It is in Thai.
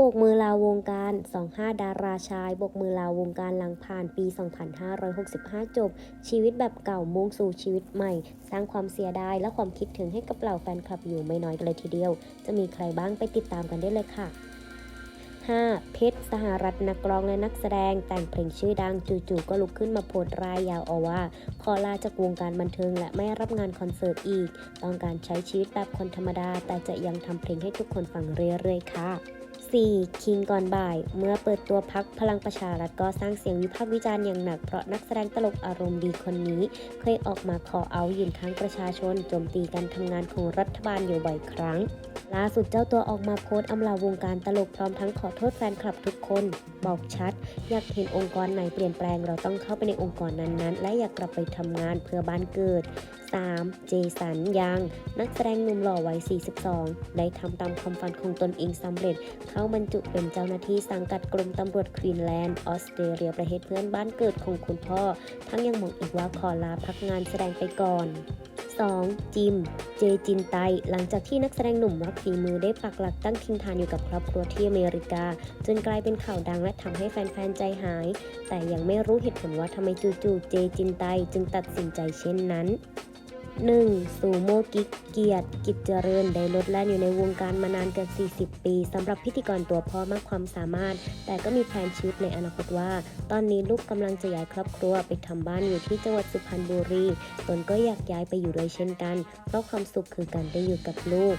โบกมือลาวงการ 25 ดาราชายโบกมือลาวงการหลังผ่านปี 2565 จบ ชีวิตแบบเก่ามุ่งสู่ชีวิตใหม่ สร้างความเสียดายและความคิดถึงให้กับเหล่าแฟนคลับอยู่ไม่น้อยกันเลยทีเดียว จะมีใครบ้างไปติดตามกันได้เลยค่ะ 5. เพชรสหรัฐนักร้องและนักแสดง แต่งเพลงชื่อดังจู่ๆก็ลุกขึ้นมาโพสต์รายยาวเอาว่า ขอลาจากวงการบันเทิงและไม่รับงานคอนเสิร์ตอีก ต้องการใช้ชีวิตแบบคนธรรมดา แต่จะยังทำเพลงให้ทุกคนฟังเรื่อยๆค่ะ 4. คิงก่อนบ่าย เมื่อเปิดตัวพักพลังประชารัฐก็สร้างเสียงวิพากษ์วิจารณ์อย่างหนัก เพราะนักแสดงตลกอารมณ์ดีคนนี้ เคยออกมาขอเอายืนข้างประชาชนโจมตีการทำงานของรัฐบาลอยู่บ่อยครั้ง ล่าสุดเจ้าตัวออกมาโพสต์อำลาวงการตลกพร้อมทั้งขอโทษแฟนคลับทุกคน บอกชัด อยากเห็นองค์กรไหนเปลี่ยนแปลงเราต้องเข้าไปในองค์กรนั้นๆ และอยากกลับไปทำงานเพื่อบ้านเกิด 3. เจสันยัง นักแสดงหนุ่มหล่อวัย 42 ได้ทำตามความฝันของตนเองสำเร็จ เข้าบรรจุเป็นเจ้าหน้าที่สังกัดกรมตำรวจควีนแลนด์ออสเตรเลียประเทศเพื่อนบ้านเกิดของคุณพ่อ ทั้งยังบอกอีกว่าขอลาพักงานแสดงไปก่อน 2. จิม เจจินไต หลังจากที่นักแสดงหนุ่มรักฝีมือได้ปักหลักตั้งทินทานอยู่กับครอบครัวที่อเมริกา จนกลายเป็นข่าวดังและทำให้แฟนๆ ใจหาย แต่ยังไม่รู้เหตุผลว่าทำไมจู่ๆ เจจินไตจึงตัดสินใจเช่นนั้น 1. ซูโมกิกเกียรติ กิจเจริญ ได้ลดแล่นอยู่ในวงการมานานเกิน40 ปีสำหรับพิธีกรตัวพ่อมากความสามารถ แต่ก็มีแผนชีวิตในอนาคตว่า ตอนนี้ลูกกำลังจะย้ายครอบครัวไปทำบ้านอยู่ที่จังหวัดสุพรรณบุรี ตนก็อยากย้ายไปอยู่ด้วยเช่นกัน เพราะความสุขคือการได้อยู่กับลูก